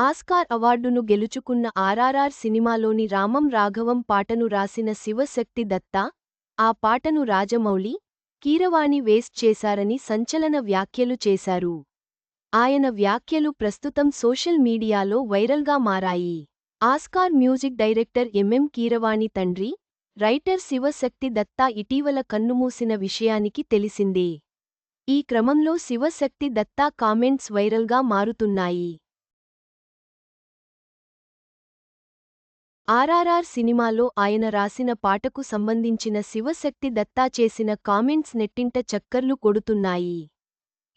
Oscar అవార్డును గెలుచుకున్న ఆర్ఆర్ఆర్ సినిమాలోని రామం రాఘవం పాటను రాసిన శివశక్తి దత్తా ఆ పాటను రాజమౌళి కీరవాణి వేస్ట్ చేశారని సంచలన వ్యాఖ్యలు చేశారు. ఆయన వ్యాఖ్యలు ప్రస్తుతం సోషల్ మీడియాలో వైరల్గా మారాయి. Oscar music director MM Keeravani తండ్రి రైటర్ శివశక్తి దత్తా ఇటీవల కన్నుమూసిన విషయానికి తెలిసిందే. ఈ క్రమంలో శివశక్తి దత్తా కామెంట్స్ వైరల్గా మారుతున్నాయి. ఆర్ఆర్ఆర్ సినిమాలో ఆయన రాసిన పాటకు సంబంధించిన శివశక్తి దత్తా చేసిన కామెంట్స్ నెట్టింట చక్కర్లు కొడుతున్నాయి.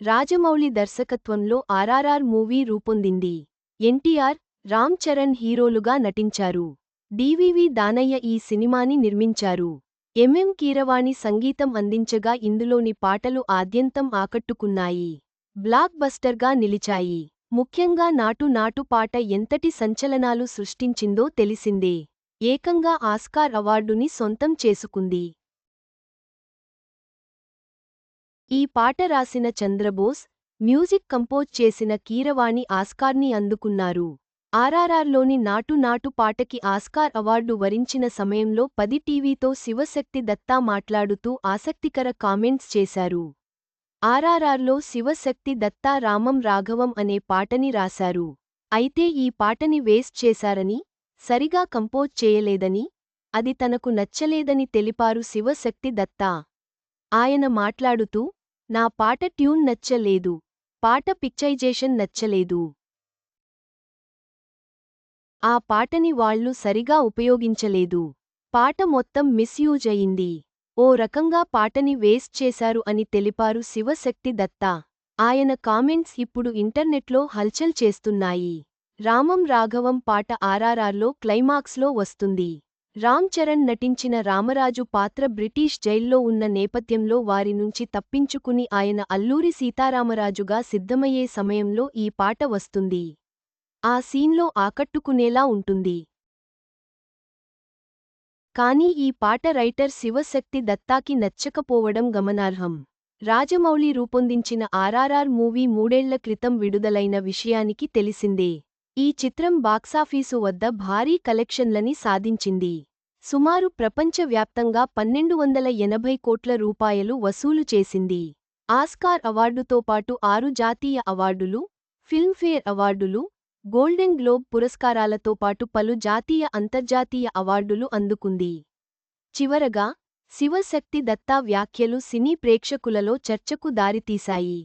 రాజమౌళి దర్శకత్వంలో ఆర్ఆర్ఆర్ మూవీ రూపొందింది. ఎన్టీఆర్ రామ్ చరణ్ హీరోలుగా నటించారు. డివివి దానయ్య ఈ సినిమాని నిర్మించారు. ఎంఎం కీరవాణి సంగీతం అందించగా ఇందులోని పాటలు ఆద్యంతం ఆకట్టుకున్నాయి. బ్లాక్ బస్టర్గా నిలిచాయి. ముఖ్యంగా నాటు నాటు పాట ఎంతటి సంచలనాలు సృష్టించిందో తెలిసిందే. ఏకంగా ఆస్కార్ అవార్డుని సొంతం చేసుకుంది. ఈ పాట రాసిన చంద్రబోస్ మ్యూజిక్ కంపోజ్ చేసిన కీరవాణి ఆస్కార్ని అందుకున్నారు. ఆర్ఆర్ఆర్లోని నాటు నాటు పాటకి ఆస్కార్ అవార్డు వరించిన సమయంలో పది టీవీతో శివశక్తి దత్తా మాట్లాడుతూ ఆసక్తికర కామెంట్స్ చేశారు. ఆర్ఆర్ఆర్లో శివశక్తి దత్తా రామం రాఘవం అనే పాటని రాశారు. అయితే ఈ పాటని వేస్ట్ చేశారని సరిగా కంపోజ్ చేయలేదని అది తనకు నచ్చలేదని తెలిపారు శివశక్తి దత్తా. ఆయన మాట్లాడుతూ నా పాట ట్యూన్ నచ్చలేదు. పాట పిక్చైజేషన్ నచ్చలేదు. ఆ పాటని వాళ్ళు సరిగా ఉపయోగించలేదు. పాట మొత్తం మిస్యూజ్ అయింది. ఓ రకంగా పాటని వేస్ట్ చేశారు అని తెలిపారు శివశక్తి దత్తా. ఆయన కామెంట్స్ ఇప్పుడు ఇంటర్నెట్లో హల్చల్ చేస్తున్నాయి. రామం రాఘవం పాట ఆర్ఆర్ఆర్లో క్లైమాక్స్లో వస్తుంది. రామ్ చరణ్ నటించిన రామరాజు పాత్ర బ్రిటీష్ జైల్లో ఉన్న నేపథ్యంలో వారి నుంచి తప్పించుకుని ఆయన అల్లూరి సీతారామరాజుగా సిద్ధమయ్యే సమయంలో ఈ పాట వస్తుంది. ఆ సీన్లో ఆకట్టుకునేలా ఉంటుంది. కానీ ఈ పాట రైటర్ శివశక్తి దత్తాకి నచ్చకపోవడం గమనార్హం. రాజమౌళి రూపొందించిన ఆర్ఆర్ఆర్ మూవీ మూడేళ్ళ క్రితం విడుదలైన విషయానికి తెలిసిందే. ఈ చిత్రం బాక్సాఫీసు వద్ద భారీ కలెక్షన్లని సాధించింది. సుమారు ప్రపంచవ్యాప్తంగా పన్నెండు వందల ఎనభై కోట్ల రూపాయలు వసూలు చేసింది. ఆస్కార్ అవార్డుతో పాటు ఆరు జాతీయ అవార్డులు ఫిల్మ్ఫేర్ అవార్డులు గోల్డెన్ గ్లోబ్ పురస్కారాలతో పాటు పలు జాతీయ అంతర్జాతీయ అవార్డులు అందుకుంది. చివరగా శివశక్తి దత్తా వ్యాఖ్యలు సినీ ప్రేక్షకులలో చర్చకు దారితీశాయి.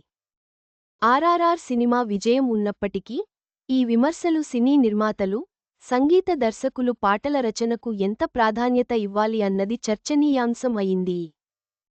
ఆర్ఆర్ఆర్ సినిమా విజయం ఉన్నప్పటికీ ఈ విమర్శలు సినీ నిర్మాతలు సంగీత దర్శకులు పాటల రచనకు ఎంత ప్రాధాన్యత ఇవ్వాలి అన్నది చర్చనీయాంశం అయింది.